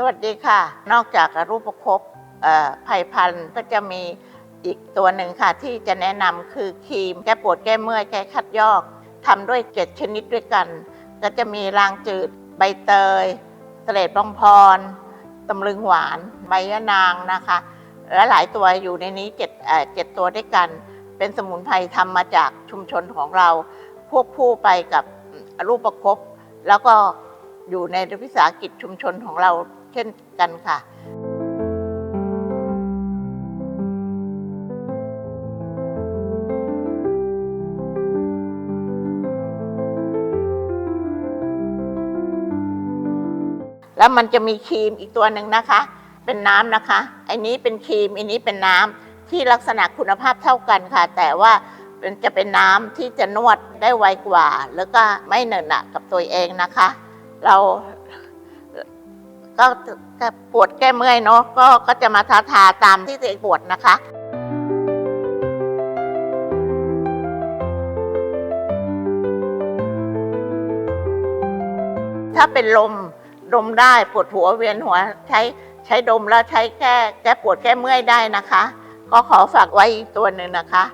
สวัสดีค่ะ นอกจากรูปประคบไผ่พันธุ์ก็จะมีอีกตัวหนึ่งค่ะ ที่จะแนะนำคือครีมแก้ปวดแก้เมื่อยแก้คัดยอกทำด้วยเจ็ดชนิดด้วยกัน ก็จะมีรางจืด ใบเตยเสลดบองพรตำลึงหวาน ใบยะนางนะคะ และหลายตัวอยู่ในนี้เจ็ดเอ่อเจ็ดตัวด้วยกัน เป็นสมุนไพรทำมาจากชุมชนของเรา ควบคู่ไปกับรูปประคบแล้วก็ อยู่ในวิสาหกิจชุมชนของเราเช่นกันค่ะแล้วมันจะมีครีมอีกตัวหนึ่งนะคะ เป็นน้ำนะคะอ้นี้เป็นครีม อันนี้เป็นน้ำที่ลักษณะคุณภาพเท่ากันค่ะ แต่ว่าจะเป็นน้ำที่จะนวดได้ไวกว่า แล้วก็ไม่เหนอะหนะกับตัวเองนะคะ เราก็ปวดแก้เมื่อยเนาะก็ก็จะมาทาทาตามที่ตัวเองปวดนะคะถ้าเป็นลมดมได้ปวดหัวเวียนหัวใช้ใช้ดมแล้วใช้แก้แก้ปวดแก้เมื่อยได้นะคะ ก็ขอฝากไว้อีกตัวหนึ่งนะคะ